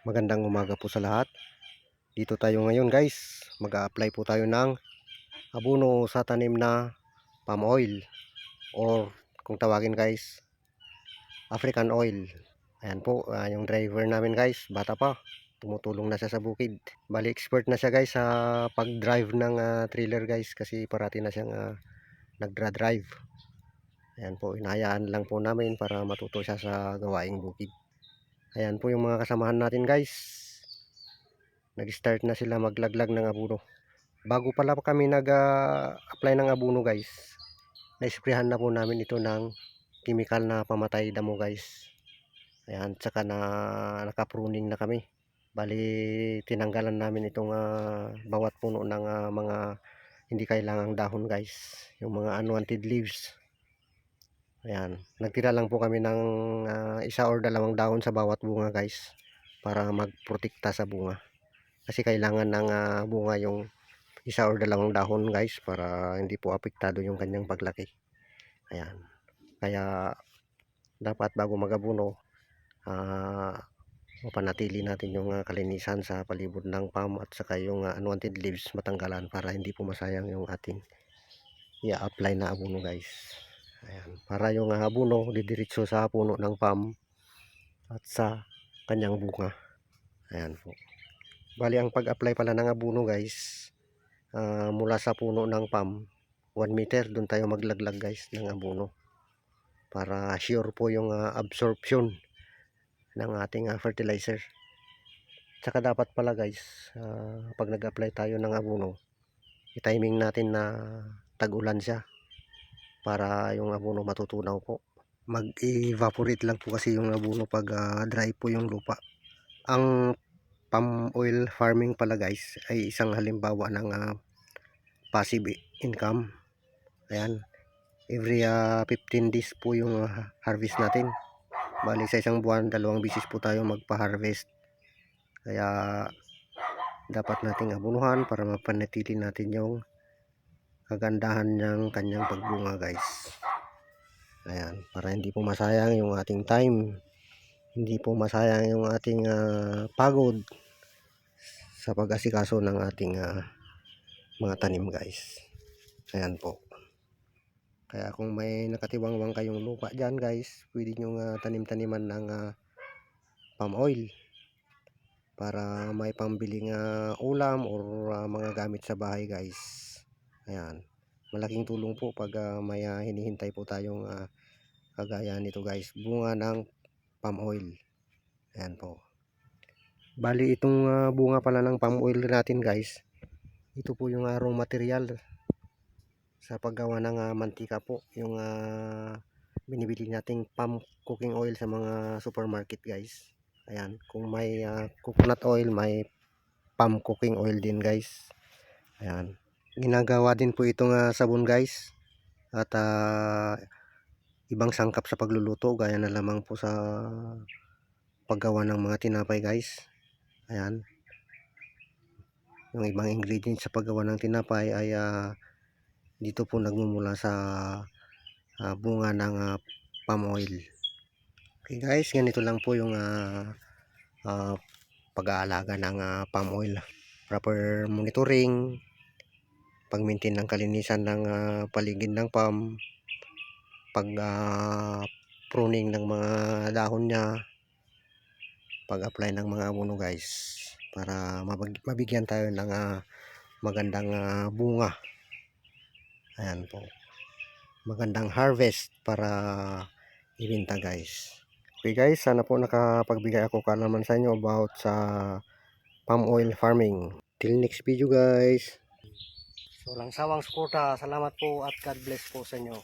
Magandang umaga po sa lahat. Dito tayo ngayon guys. Mag-a-apply po tayo ng abono sa tanim na palm oil. Or kung tawagin guys, African oil. Ayan po, ah, yung driver namin guys, bata pa. Tumutulong na siya sa bukid. Bali expert na siya guys sa pag-drive ng ah, trailer guys kasi parati na siyang ah, nagdra-drive. Ayan po, inahayaan lang po namin para matuto siya sa gawaing bukid. Ayan po yung mga kasamahan natin guys. Nag-start na sila maglaglag ng abono. Bago pala kami nag-apply ng abono guys, na-sprayhan na po namin ito ng chemical na pamatay damo guys. Ayan, tsaka na naka-pruning na kami. Bali, tinanggalan namin itong ah, bawat puno ng ah, mga hindi kailangang dahon guys. Yung mga unwanted leaves. Ayan, nagtira lang po kami ng ah, isa or dalawang dahon sa bawat bunga guys para magprotekta sa bunga. Kasi kailangan ng ah, bunga yung isa or dalawang dahon guys para hindi po apektado yung kanyang paglaki. Ayan. Kaya dapat bago magabuno ah mapanatili natin yung ah, kalinisan sa palibot ng palm at saka yung ah, unwanted leaves matanggalan para hindi po masayang yung ating i-apply na abono guys. Ayan, para yung abono didiretso sa puno ng palm at sa kanyang bunga. Ayan po. Bali ang pag-apply pala ng abono guys, ah, mula sa puno ng palm, 1 meter doon tayo maglaglag guys ng abono. Para sure po yung ah, absorption ng ating ah, fertilizer. Tsaka dapat pala guys, ah, pag nag-apply tayo ng abono, i-timing natin na tag-ulan siya para yung abono matutunaw po. Mag-evaporate lang po kasi yung abono pag ah, dry po yung lupa. Ang palm oil farming pala guys ay isang halimbawa ng ah, passive income. Ayan. Every ah, 15 days po yung ah, harvest natin. Bali sa isang buwan, dalawang bisis po tayo magpa-harvest. Kaya dapat nating abunuhan para mapanatili natin yung kagandahan ng kanyang pagbunga guys. Ayan, para hindi po masayang yung ating time. Hindi po masayang yung ating ah, pagod sa pag-asikaso ng ating ah, mga tanim guys. Ayan po. Kaya kung may nakatiwangwang kayong lupa dyan guys, pwede nyo nga tanim-taniman ng ah, palm oil para may pambiling ah, ulam or ah, mga gamit sa bahay guys. Ayan. Malaking tulong po pag ah, may ah, hinihintay po tayong ah, kagaya nito guys. Bunga ng palm oil. Ayan po. Bali itong ah, bunga pala ng palm oil natin guys. Ito po yung raw material sa paggawa ng ah, mantika po. Yung ah, binibili nating palm cooking oil sa mga supermarket guys. Ayan, kung may ah, coconut oil, may palm cooking oil din guys. Ayan. Ginagawa din po itong ah, sabon guys. At ah, ibang sangkap sa pagluluto gaya na lamang po sa paggawa ng mga tinapay guys. Ayan. Yung ibang ingredients sa paggawa ng tinapay ay ah, dito po nagmumula sa ah, bunga ng ah, palm oil. Okay guys, ganito lang po yung ah, ah, pag-aalaga ng ah, palm oil. Proper monitoring, pag-maintain ng kalinisan ng ah, paligid ng palm, pag ah, pruning ng mga dahon niya, pag-apply ng mga abono guys para mabigyan tayo ng ah, magandang ah, bunga. Ayan po. Magandang harvest para ibenta guys. Okay guys, sana po nakapagbigay ako kalaman sa inyo about sa palm oil farming. Till next video guys. So lang sawang suporta. Salamat po at God bless po sa inyo.